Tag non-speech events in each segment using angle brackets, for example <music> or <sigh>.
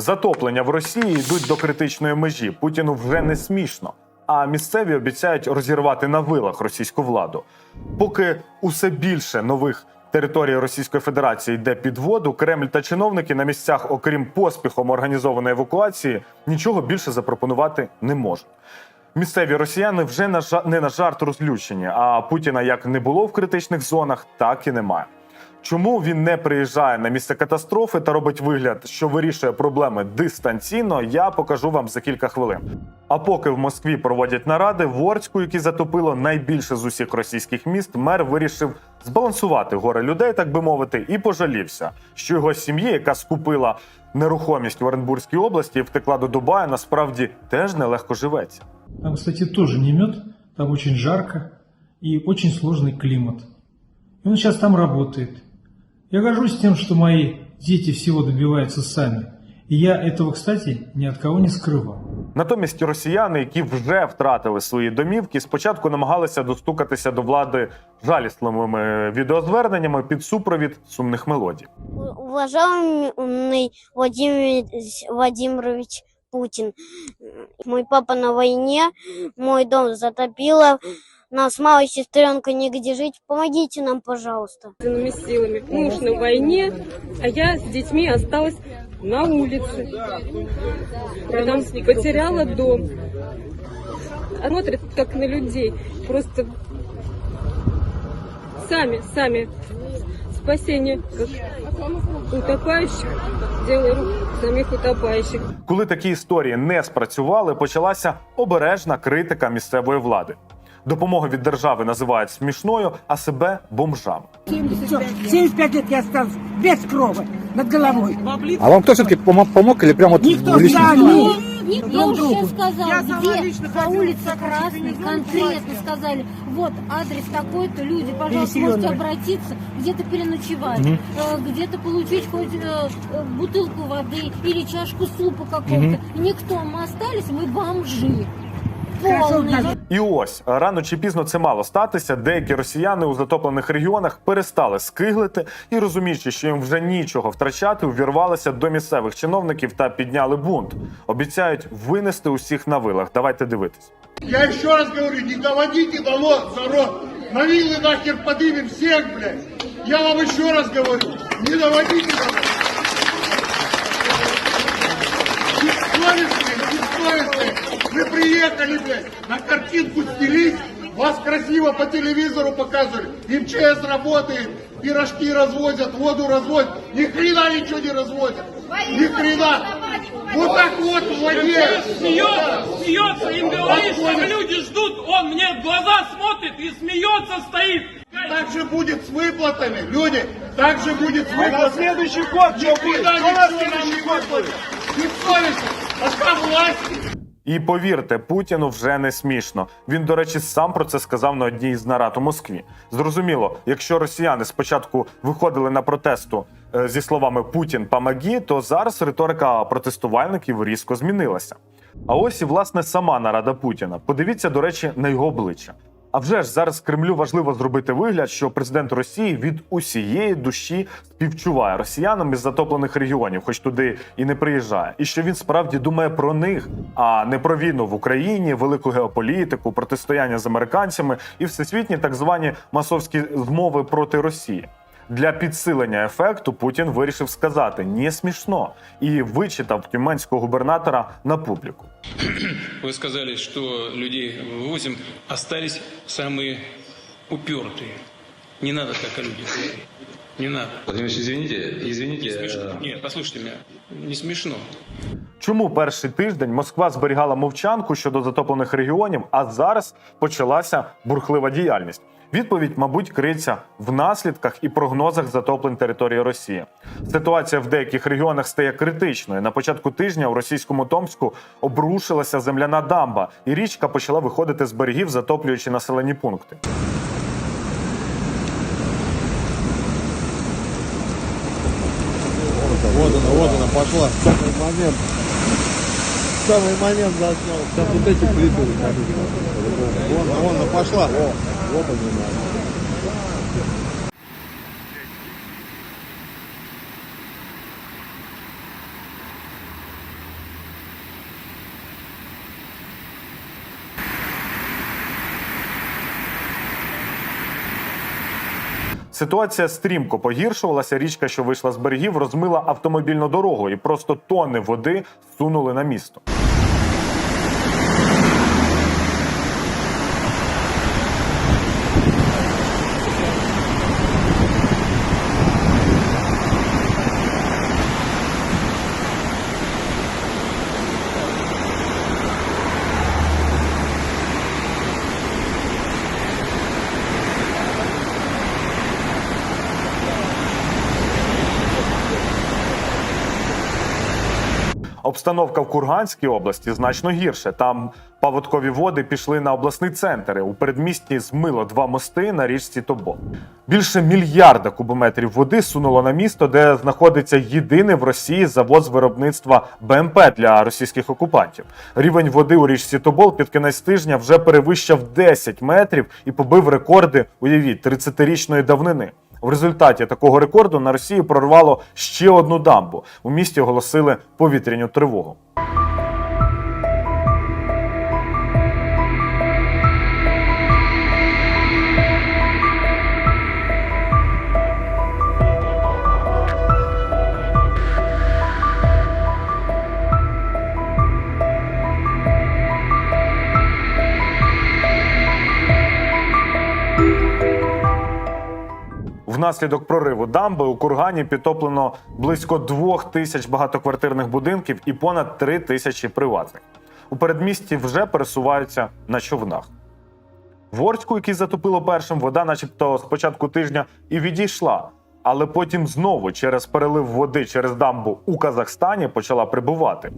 Затоплення в Росії йдуть до критичної межі. Путіну вже не смішно. А місцеві обіцяють розірвати на вилах російську владу. Поки усе більше нових територій Російської Федерації йде під воду, Кремль та чиновники на місцях, окрім поспіхом організованої евакуації, нічого більше запропонувати не можуть. Місцеві росіяни вже на жа- не на жарт розлючені, а Путіна як не було в критичних зонах, так і немає. Чому він не приїжджає на місце катастрофи та робить вигляд, що вирішує проблеми дистанційно, я покажу вам за кілька хвилин. А поки в Москві проводять наради, в Орську, який затопило найбільше з усіх російських міст, мер вирішив збалансувати горе людей, так би мовити, і пожалівся, що його сім'ї, яка скупила нерухомість в Оренбурзькій області і втекла до Дубая, насправді теж нелегко живеться. Там, кстати, тоже не мед, там очень жарко очень сложный климат. И он сейчас там работает. Я горжусь тем, что мои дети всего добиваются сами. И я этого, кстати, ни от кого не скрывал. Натомість росіяни, які вже втратили свої домівки, спочатку намагалися достукатися до влади жалісливими відеозверненнями під супровід сумних мелодій. Уважаемый Владимир Владимирович Путин, мой папа на войне, мой дом затопило, нас с малой сестренкой негде жить, помогите нам, пожалуйста. силами. Муж на войне, а я с детьми осталась на улице. Потом потеряла дом. А Смотрят как на людей. Просто сами, сами спасение утопающих делаем самих утопающих. Коли такі історії не спрацювали, почалася обережна критика місцевої влади. Допомогу від держави називають смішною, а себе бомжами. Всё, 75 лет я остался без крова над головой. А вам кто все-таки помог, помог или прям вот Никто лично? сами. Я Друг уже другу. сказала, где по улице Красной конкретно сказали, вот адрес такой-то, люди, пожалуйста, Переселенные. можете обратиться, где-то переночевать, э, где-то получить хоть э, э, бутылку воды или чашку супа какого-то. Никто, мы остались, мы бомжи. Хорошо, Полные. даже І ось рано чи пізно це мало статися. Деякі росіяни у затоплених регіонах перестали скиглити і, розуміючи, що їм вже нічого втрачати, увірвалися до місцевих чиновників та підняли бунт. Обіцяють винести усіх на вилах. Давайте дивитись. Я еще раз говорю, не доводите до ло- народ. На виллы нахер подымем всех, блядь. Я вам еще раз говорю, не доводите до Бессовестные, Приехали, блядь, на картинку снялись, вас красиво по телевизору показывали. МЧС работает, пирожки развозят, воду развозят. Ни хрена ничего не развозят. Ни хрена. Вот так вот в воде. смеется, смеется, им говорит, что люди ждут, он мне в глаза смотрит и смеется, стоит. Так же будет с выплатами, люди. Так же будет с выплатами. на следующий год что будет? Что на следующий год будет? Бессовестно. Пока власть. І повірте, Путіну вже не смішно. Він, до речі, сам про це сказав на одній з нарад у Москві. Зрозуміло, якщо росіяни спочатку виходили на протесту е, зі словами Путін помоги, то зараз риторика протестувальників різко змінилася. А ось і власне сама нарада Путіна. Подивіться, до речі, на його обличчя. А вже ж зараз Кремлю важливо зробити вигляд, що президент Росії від усієї душі співчуває росіянам із затоплених регіонів, хоч туди і не приїжджає, і що він справді думає про них, а не про війну в Україні, велику геополітику, протистояння з американцями і всесвітні так звані масовські змови проти Росії Для підсилення ефекту Путін вирішив сказати не смішно і вичитав тюменського губернатора на публіку. <clears throat> Вы сказали, что людей вывозим, остались самые упертые. Не надо так о людях говорить. Не надо. Владимир Ильич, извините, извините. Не смешно. э, Нет, послушайте меня. Не смешно. Чому перший тиждень Москва зберігала мовчанку щодо затоплених регіонів, а зараз почалася бурхлива діяльність? Відповідь, мабуть, криється в наслідках і прогнозах затоплень території Росії. Ситуація в деяких регіонах стає критичною. На початку тижня у російському Томську обрушилася земляна дамба, і річка почала виходити з берегів, затоплюючи населені пункти. Вот она, вот она пошла. Самый момент. Самый момент заснял. Там вот эти плиты. Вон, вон она пошла. О, Вот они. Ситуація стрімко погіршувалася. Річка, що вийшла з берегів, розмила автомобільну дорогу, і просто тони води сунули на місто. Обстановка в Курганській області значно гірше. Там паводкові води пішли на обласний центр. У передмісті змило два мости на річці Тобол. Більше мільярда кубометрів води сунуло на місто, де знаходиться єдиний в Росії завод з виробництва БМП для російських окупантів. Рівень води у річці Тобол під кінець тижня вже перевищив 10 метрів і побив рекорди, уявіть, 30-річної давнини. В результаті такого рекорду на Росію прорвало ще одну дамбу. У місті оголосили повітряну тривогу. Внаслідок прориву дамби у Кургані підтоплено близько двох тисяч багатоквартирних будинків і понад три тисячі приватних. У передмісті вже пересуваються на човнах. В Орську, який затопило першим, вода, начебто, з початку тижня і відійшла. Але потім знову через перелив води через дамбу у Казахстані почала прибувати.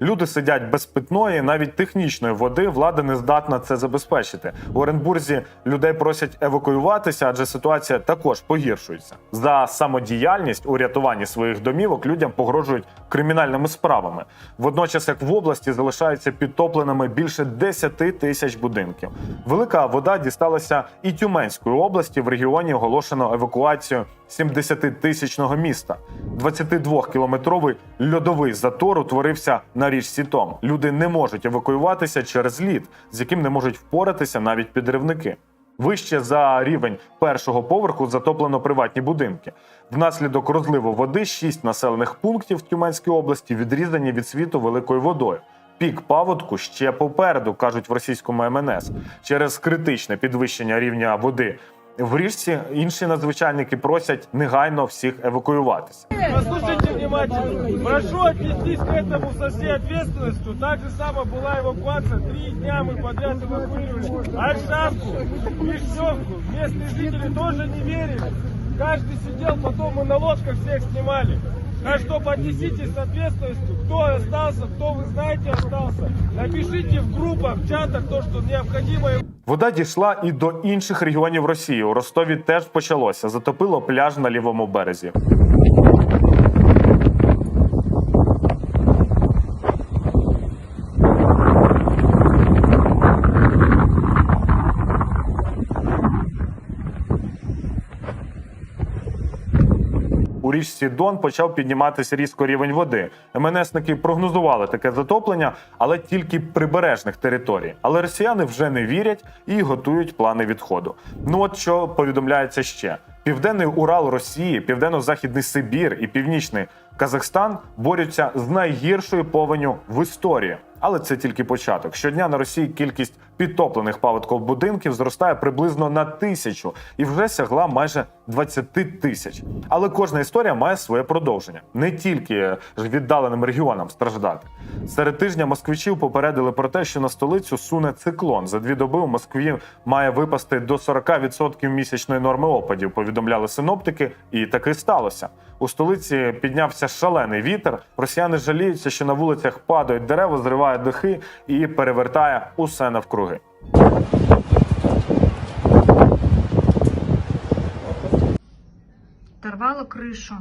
Люди сидять без питної, навіть технічної води. Влада не здатна це забезпечити. У Оренбурзі людей просять евакуюватися, адже ситуація також погіршується. За самодіяльність у рятуванні своїх домівок людям погрожують кримінальними справами. Водночас, як в області, залишаються підтопленими більше 10 тисяч будинків. Велика вода дісталася і Тюменської області. В регіоні оголошено евакуацію 70-тисячного міста. 22-кілометровий льодовий затор утворився на річці Том. Люди не можуть евакуюватися через лід, з яким не можуть впоратися навіть підривники. Вище за рівень першого поверху затоплено приватні будинки. Внаслідок розливу води шість населених пунктів в Тюменській області відрізані від світу великою водою. Пік паводку ще попереду, кажуть в російському МНС. Через критичне підвищення рівня води в річці інші надзвичайники просять негайно всіх евакуюватися. Послушайте внимательно. Прошу отнестись к этому со всей ответственностью. Так же само была эвакуация. Три дня мы подряд эвакуировали. Альшанку, Вишневку. Местные жители тоже не верили. Каждый сидел, потом мы на лодках всех снимали. Так что поднеситесь с ответственностью. Кто остался, кто вы знаете остался. Напишите в группах, в чатах то, что необходимо Вода дійшла і до інших регіонів Росії. У Ростові теж почалося. Затопило пляж на лівому березі. У річці Дон почав підніматися різко рівень води. МНСники прогнозували таке затоплення, але тільки прибережних територій. Але росіяни вже не вірять і готують плани відходу. Ну от що повідомляється ще: південний Урал Росії, південно-західний Сибір і північний Казахстан борються з найгіршою повеню в історії. Але це тільки початок. Щодня на Росії кількість підтоплених паводков будинків зростає приблизно на тисячу і вже сягла майже 20 тисяч. Але кожна історія має своє продовження. Не тільки ж віддаленим регіонам страждати. Серед тижня москвичів попередили про те, що на столицю суне циклон. За дві доби у Москві має випасти до 40% місячної норми опадів. Повідомляли синоптики, і таки сталося. У столиці піднявся шалений вітер. Росіяни жаліються, що на вулицях падають дерева, зриває дахи і перевертає усе навкруги. Торвало крышу.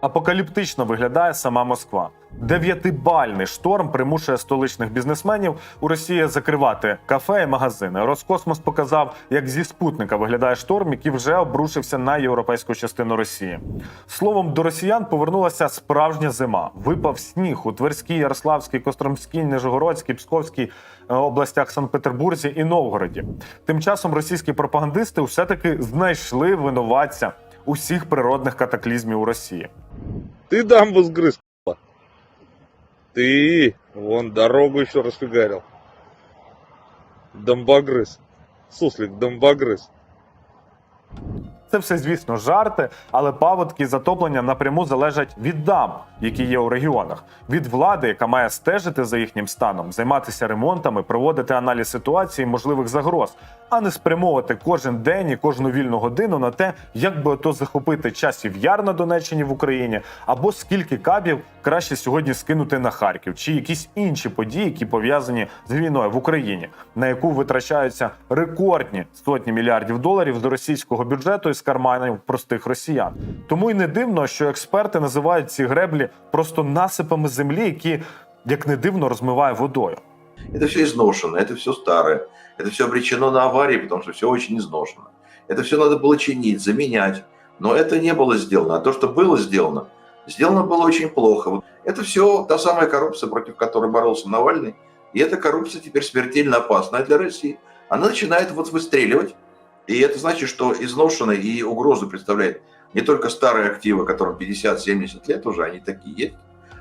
Апокаліптично виглядає сама Москва. Дев'ятибальний шторм примушує столичних бізнесменів у Росії закривати кафе і магазини. Роскосмос показав, як зі спутника виглядає шторм, який вже обрушився на європейську частину Росії. Словом, до росіян повернулася справжня зима. Випав сніг у Тверській, Ярославській, Костромській, Нижегородській, Псковській е, областях, Санкт-Петербурзі і Новгороді. Тим часом російські пропагандисти все таки знайшли винуватця усіх природних катаклізмів у Росії. Ты дамбу сгрыз, п***. Ты вон дорогу еще расфигарил. Домбогрыз. Суслик, домбогрыз. Це все, звісно, жарти, але паводки затоплення напряму залежать від дам, які є у регіонах, від влади, яка має стежити за їхнім станом, займатися ремонтами, проводити аналіз ситуації, можливих загроз, а не спрямовувати кожен день і кожну вільну годину на те, як би ото захопити часів яр на Донеччині в Україні, або скільки кабів краще сьогодні скинути на Харків, чи якісь інші події, які пов'язані з війною в Україні, на яку витрачаються рекордні сотні мільярдів доларів з російського бюджету з карманів простих росіян. Тому й не дивно, що експерти називають ці греблі просто насипами землі, які, як не дивно, розмиває водою. Это все изношено, это все старое, это все обречено на аварии, потому что все очень изношено. Это все надо было чинить, заменять. Но это не было сделано. А то, что было сделано, сделано было очень плохо. Вот Это все та самая коррупция, против которой боролся Навальный. И эта коррупция теперь смертельно опасная для России. Она начинает вот выстреливать. И это значит, что изношенная и угрозу представляет не только старые активы, которым 50-70 лет уже, они такие есть,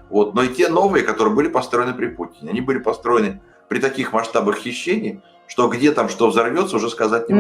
вот, но и те новые, которые были построены при Путине. Они были построены при таких масштабах хищений, что где там что взорвется, уже сказать не